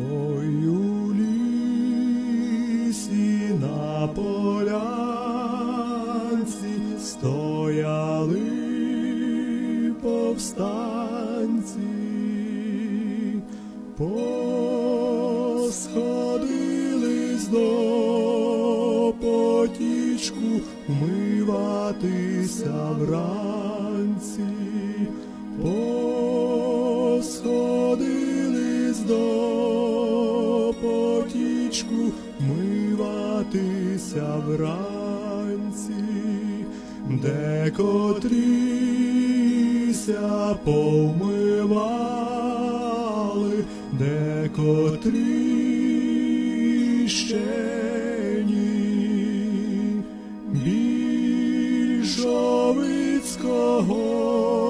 Ой, у на полянці стояли повстанці, посходились до потічку вмиватися вранці, посходились до миватися вранці, де котріся повмивали, де котрі ще ні. Більшовицького